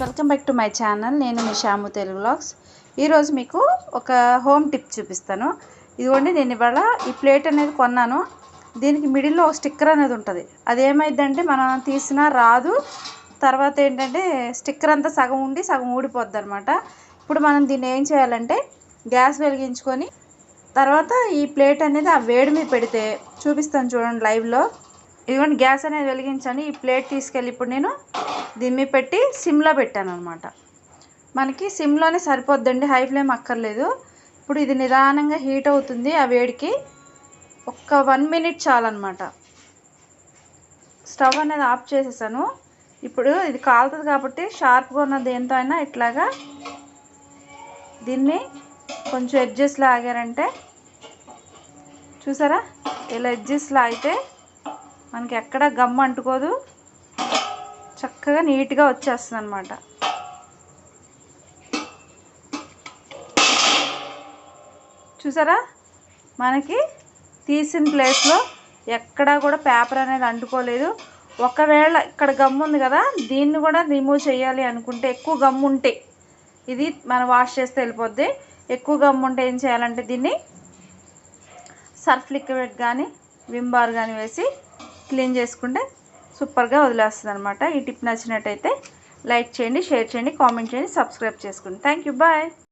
Welcome back to my channel నేను మీ Shyam Telugu blogs ఈరోజు మీకు ఒక హోమ్ టిప్ చూపిస్తాను. ఇదిగోండి నేను ఇవాళ ఈ ప్లేట్ అనేది కొన్నాను. దీనికి మిడిల్లో ఒక స్టిక్కర్ అనేది ఉంటుంది. అది ఏమైందంటే మనం తీసినా రాదు. తర్వాత ఏంటంటే స్టిక్కర్ అంతా సగం ఉండి సగం ఊడిపోద్ది అనమాట ఇప్పుడు మనం దీన్ని ఏం చేయాలంటే గ్యాస్ వెలిగించుకొని తర్వాత ఈ ప్లేట్ అనేది ఆ వేడి మీద పెడితే చూపిస్తాను చూడండి లైవ్లో ఇదిగోండి గ్యాస్ అనేది వెలిగించాను ఈ ప్లేట్ తీసుకెళ్ళి ఇప్పుడు నేను దిమ్మి పెట్టి సిమ్లో పెట్టాను అనమాట మనకి సిమ్లోనే సరిపోద్దండి హై ఫ్లేమ్ అక్కర్లేదు. ఇప్పుడు ఇది నిదానంగా హీట్ అవుతుంది ఆ వేడికి. ఒక్క వన్ మినిట్ చాలన్నమాట. స్టవ్ అనేది ఆఫ్ చేసేసాను. ఇప్పుడు ఇది కాలుతుంది కాబట్టి షార్ప్గా ఉన్న దేంతో అయినా ఇట్లాగా దీన్ని కొంచెం ఎడ్జెస్ లాగారంటే చూసారా? ఇలా ఎడ్జెస్ లాగితే మనకి ఎక్కడ గమ్ అంటుకోదు. చక్కగా నీట్గా వచ్చేస్తుంది అనమాట చూసారా? మనకి తీసిన ప్లేస్లో ఎక్కడా కూడా పేపర్ అనేది అంటుకోలేదు. ఒకవేళ ఇక్కడ గమ్ ఉంది కదా దీన్ని కూడా రిమూవ్ చేయాలి అనుకుంటే ఎక్కువ గమ్ ఉంటే ఇది మనం వాష్ చేస్తే వెళ్ళిపోద్ది. ఎక్కువ గమ్ ఉంటే ఏం చేయాలంటే దీన్ని సర్ఫ్ లిక్విడ్ కానీ విమ్ బార్ కానీ వేసి క్లీన్ చేసుకుంటే సూపర్గా వదిలేస్తుంది అనమాట ఈ టిప్ నచ్చినట్టయితే లైక్ చేయండి షేర్ చేయండి కామెంట్ చేయండి సబ్స్క్రైబ్ చేసుకోండి థ్యాంక్ యూ బాయ్.